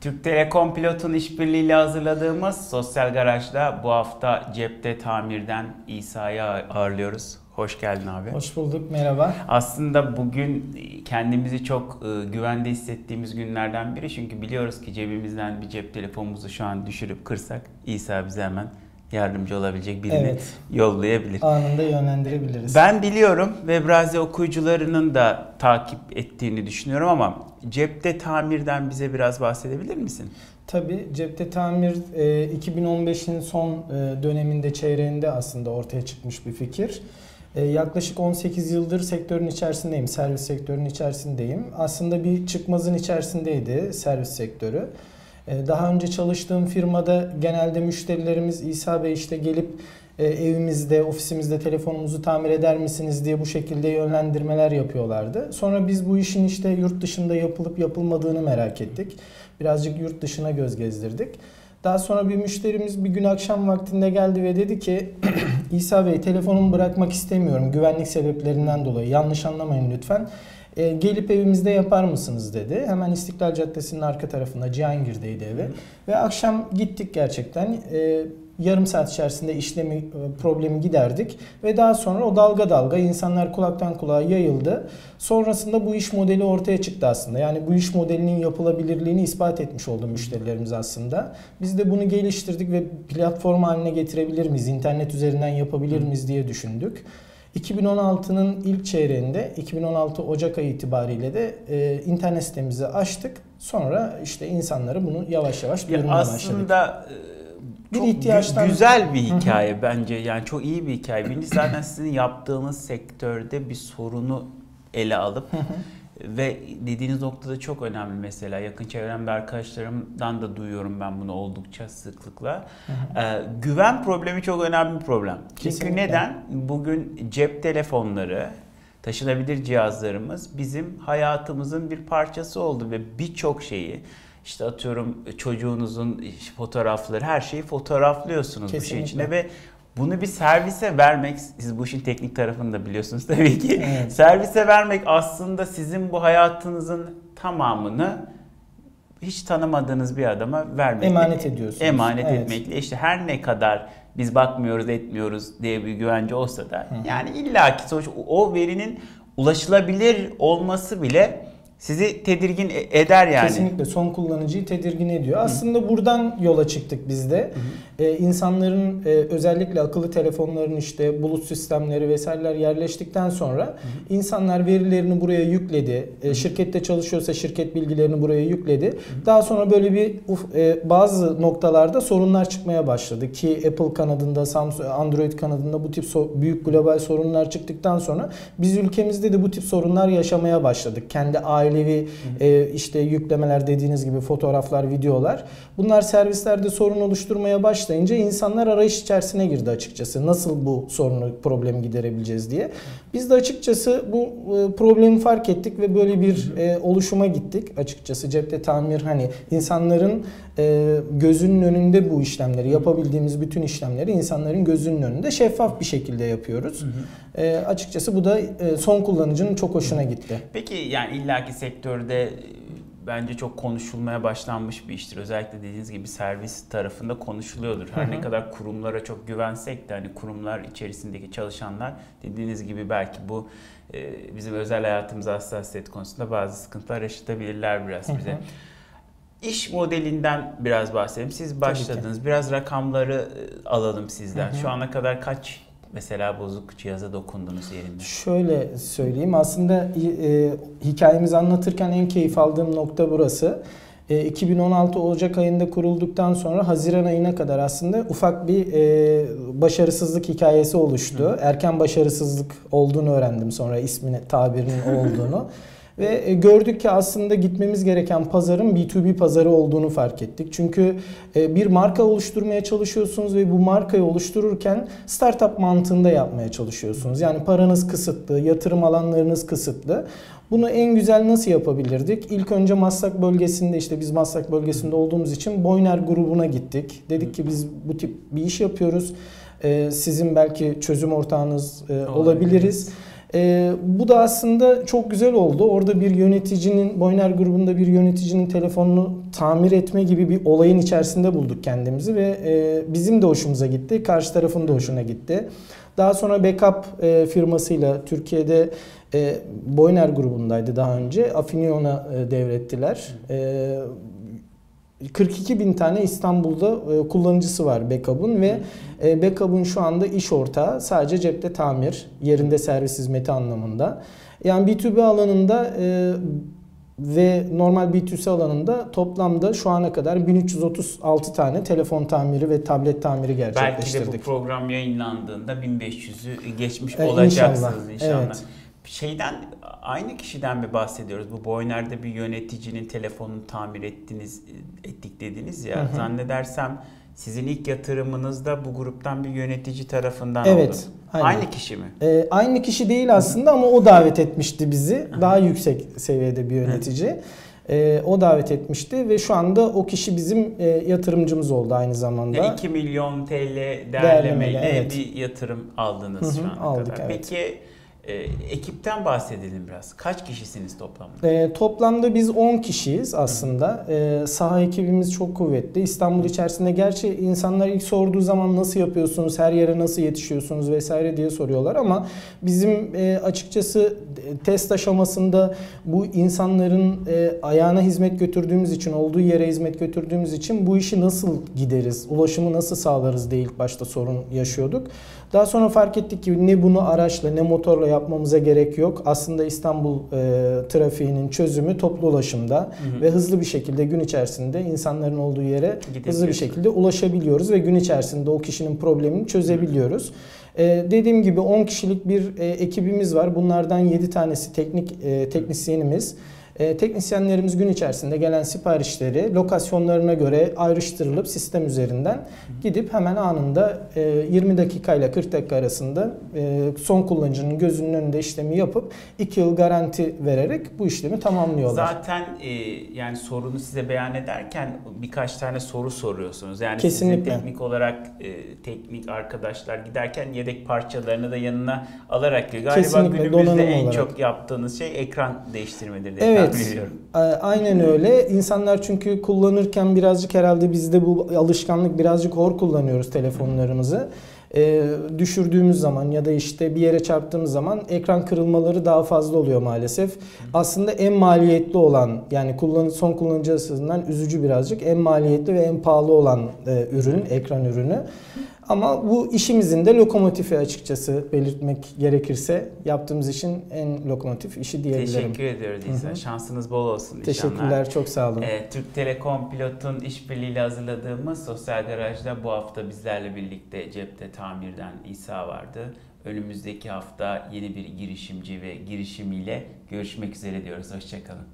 Türk Telekom Pilot'un işbirliğiyle hazırladığımız Sosyal Garaj'da bu hafta cepte tamirden İsa'yı ağırlıyoruz. Hoş geldin abi. Hoş bulduk, merhaba. Aslında bugün kendimizi çok e, güvende hissettiğimiz günlerden biri. Çünkü biliyoruz ki cebimizden bir cep telefonumuzu şu an düşürüp kırsak İsa bize hemen yardımcı olabilecek birini evet. yollayabilir. Anında yönlendirebiliriz. Ben biliyorum Webrazi okuyucularının da takip ettiğini düşünüyorum ama cepte tamirden bize biraz bahsedebilir misin? Tabii cepte tamir 2015'in son döneminde çeyreğinde aslında ortaya çıkmış bir fikir. Yaklaşık 18 yıldır sektörün içerisindeyim, servis sektörünün içerisindeyim. Aslında bir çıkmazın içerisindeydi servis sektörü. Daha önce çalıştığım firmada genelde müşterilerimiz İsa Bey işte gelip evimizde, ofisimizde telefonumuzu tamir eder misiniz diye bu şekilde yönlendirmeler yapıyorlardı. Sonra biz bu işin işte yurt dışında yapılıp yapılmadığını merak ettik. Birazcık yurt dışına göz gezdirdik. Daha sonra bir müşterimiz bir gün akşam vaktinde geldi ve dedi ki İsa Bey telefonumu bırakmak istemiyorum güvenlik sebeplerinden dolayı yanlış anlamayın lütfen. E, gelip evimizde yapar mısınız dedi. Hemen İstiklal Caddesi'nin arka tarafında Cihangir'deydi evi. Ve akşam gittik gerçekten. E, yarım saat içerisinde işlemi e, problemi giderdik ve daha sonra o dalga dalga insanlar kulaktan kulağa yayıldı. Sonrasında bu iş modeli ortaya çıktı aslında. Yani bu iş modelinin yapılabilirliğini ispat etmiş oldu müşterilerimiz aslında. Biz de bunu geliştirdik ve platform haline getirebilir miyiz? İnternet üzerinden yapabilir miyiz diye düşündük. 2016'nın ilk çeyreğinde 2016 Ocak ayı itibariyle de e, internet sitemizi açtık. Sonra işte insanları bunu yavaş yavaş duyurmaya başladık. Aslında e, çok bir ihtiyaçtan... güzel bir hikaye bence. Yani çok iyi bir hikaye. Birincisi zaten sizin yaptığınız sektörde bir sorunu ele alıp ve dediğiniz noktada çok önemli mesela. Yakın çevremde arkadaşlarımdan da duyuyorum ben bunu oldukça sıklıkla. Ee, güven problemi çok önemli bir problem. Kesinlikle. Çünkü neden? Bugün cep telefonları, taşınabilir cihazlarımız bizim hayatımızın bir parçası oldu ve birçok şeyi işte atıyorum çocuğunuzun fotoğrafları her şeyi fotoğraflıyorsunuz Kesinlikle. bu şey içinde ve bunu bir servise vermek, siz bu işin teknik tarafını da biliyorsunuz tabii ki. Evet. Servise vermek aslında sizin bu hayatınızın tamamını hiç tanımadığınız bir adama vermek. Emanet ediyorsunuz. Emanet evet. etmekle. İşte her ne kadar biz bakmıyoruz etmiyoruz diye bir güvence olsa da Hı. yani illaki sonuç o verinin ulaşılabilir olması bile sizi tedirgin e- eder yani. Kesinlikle son kullanıcıyı tedirgin ediyor. Hı. Aslında buradan yola çıktık biz de. Ee, insanların e, özellikle akıllı telefonların işte bulut sistemleri vesaireler yerleştikten sonra Hı. insanlar verilerini buraya yükledi. E, şirkette çalışıyorsa şirket bilgilerini buraya yükledi. Hı. Daha sonra böyle bir e, bazı noktalarda sorunlar çıkmaya başladı ki Apple kanadında, Samsung Android kanadında bu tip so büyük global sorunlar çıktıktan sonra biz ülkemizde de bu tip sorunlar yaşamaya başladık. Kendi aile ailevi e, işte yüklemeler dediğiniz gibi fotoğraflar, videolar. Bunlar servislerde sorun oluşturmaya başlayınca insanlar arayış içerisine girdi açıkçası. Nasıl bu sorunu, problemi giderebileceğiz diye. Biz de açıkçası bu e, problemi fark ettik ve böyle bir e, oluşuma gittik. Açıkçası cepte tamir hani insanların e, gözünün önünde bu işlemleri yapabildiğimiz bütün işlemleri insanların gözünün önünde şeffaf bir şekilde yapıyoruz. Hı hı. E, açıkçası bu da e, son kullanıcının çok hoşuna gitti. Peki yani illaki sektörde e, bence çok konuşulmaya başlanmış bir iştir. Özellikle dediğiniz gibi servis tarafında konuşuluyordur. Her ne kadar kurumlara çok güvensek de hani kurumlar içerisindeki çalışanlar dediğiniz gibi belki bu e, bizim özel hayatımız hassasiyet konusunda bazı sıkıntılar yaşatabilirler biraz bize. İş modelinden biraz bahsedelim. Siz başladınız. Biraz rakamları e, alalım sizden. Şu ana kadar kaç mesela bozuk cihaza dokundunuz yerinde? Şöyle söyleyeyim. Aslında e, hikayemizi anlatırken en keyif aldığım nokta burası. E, 2016 Ocak ayında kurulduktan sonra Haziran ayına kadar aslında ufak bir e, başarısızlık hikayesi oluştu. Hı. Erken başarısızlık olduğunu öğrendim sonra ismini tabirinin olduğunu. Ve e, gördük ki aslında gitmemiz gereken pazarın B2B pazarı olduğunu fark ettik. Çünkü e, bir marka oluşturmaya çalışıyorsunuz ve bu markayı oluştururken startup mantığında yapmaya çalışıyorsunuz. Yani paranız kısıtlı, yatırım alanlarınız kısıtlı. Bunu en güzel nasıl yapabilirdik? İlk önce Maslak bölgesinde işte biz Maslak bölgesinde olduğumuz için Boyner grubuna gittik. Dedik ki biz bu tip bir iş yapıyoruz. E, sizin belki çözüm ortağınız olabiliriz. E, bu da aslında çok güzel oldu. Orada bir yöneticinin, Boyner grubunda bir yöneticinin telefonunu tamir etme gibi bir olayın içerisinde bulduk kendimizi ve e, bizim de hoşumuza gitti. Karşı tarafın da hoşuna gitti. Daha sonra backup e, firmasıyla Türkiye'de e, Boyner grubundaydı daha önce. Afinion'a e, devrettiler. E, 42 bin tane İstanbul'da e, kullanıcısı var Backup'un ve e, Backup'un şu anda iş ortağı sadece cepte tamir, yerinde servis hizmeti anlamında. Yani B2B alanında e, ve normal B2C alanında toplamda şu ana kadar 1336 tane telefon tamiri ve tablet tamiri gerçekleştirdik. Belki de bu program yayınlandığında 1500'ü geçmiş e, olacaksınız inşallah. inşallah. Evet. Şeyden aynı kişiden mi bahsediyoruz? Bu Boyner'de bir yöneticinin telefonunu tamir ettiniz, ettik dediniz ya. Hı hı. Zannedersem sizin ilk yatırımınızda bu gruptan bir yönetici tarafından evet, oldu. Aynen. Aynı kişi mi? Ee, aynı kişi değil aslında ama o davet etmişti bizi. Daha yüksek seviyede bir yönetici. Ee, o davet etmişti ve şu anda o kişi bizim e, yatırımcımız oldu aynı zamanda. Yani 2 milyon TL değerlemeyle evet. bir yatırım aldınız Hı-hı, şu ana aldık, kadar. Evet. Peki e, ekipten bahsedelim biraz. Kaç kişisiniz toplamda? E, toplamda biz 10 kişiyiz aslında. E, saha ekibimiz çok kuvvetli. İstanbul içerisinde gerçi insanlar ilk sorduğu zaman nasıl yapıyorsunuz, her yere nasıl yetişiyorsunuz vesaire diye soruyorlar ama bizim e, açıkçası test aşamasında bu insanların e, ayağına hizmet götürdüğümüz için, olduğu yere hizmet götürdüğümüz için bu işi nasıl gideriz, ulaşımı nasıl sağlarız diye ilk başta sorun yaşıyorduk. Daha sonra fark ettik ki ne bunu araçla ne motorla yapmamıza gerek yok. Aslında İstanbul e, trafiğinin çözümü toplu ulaşımda hı hı. ve hızlı bir şekilde gün içerisinde insanların olduğu yere hızlı bir şekilde ulaşabiliyoruz ve gün içerisinde o kişinin problemini çözebiliyoruz. Hı. Ee, dediğim gibi 10 kişilik bir e, ekibimiz var. Bunlardan 7 tanesi teknik e, teknisyenimiz. E, teknisyenlerimiz gün içerisinde gelen siparişleri lokasyonlarına göre ayrıştırılıp sistem üzerinden gidip hemen anında e, 20 dakika ile 40 dakika arasında e, son kullanıcının gözünün önünde işlemi yapıp 2 yıl garanti vererek bu işlemi tamamlıyorlar. Zaten e, yani sorunu size beyan ederken birkaç tane soru soruyorsunuz. Yani Kesinlikle. teknik olarak e, teknik arkadaşlar giderken yedek parçalarını da yanına alarak. Galiba Kesinlikle, günümüzde en olarak. çok yaptığınız şey ekran değiştirmedir. Evet Evet. Aynen öyle. İnsanlar çünkü kullanırken birazcık herhalde bizde bu alışkanlık birazcık hor kullanıyoruz telefonlarımızı. Ee, düşürdüğümüz zaman ya da işte bir yere çarptığımız zaman ekran kırılmaları daha fazla oluyor maalesef. Aslında en maliyetli olan yani kullan son kullanıcı açısından üzücü birazcık en maliyetli ve en pahalı olan e, ürün ekran ürünü. Ama bu işimizin de lokomotifi açıkçası belirtmek gerekirse yaptığımız işin en lokomotif işi diyebilirim. Teşekkür ediyoruz İsa. Şansınız bol olsun Teşekkürler, inşallah. çok sağ olun. Ee, Türk Telekom Pilot'un işbirliğiyle hazırladığımız Sosyal Garaj'da bu hafta bizlerle birlikte cepte tamirden İsa vardı. Önümüzdeki hafta yeni bir girişimci ve girişimiyle görüşmek üzere diyoruz. Hoşçakalın.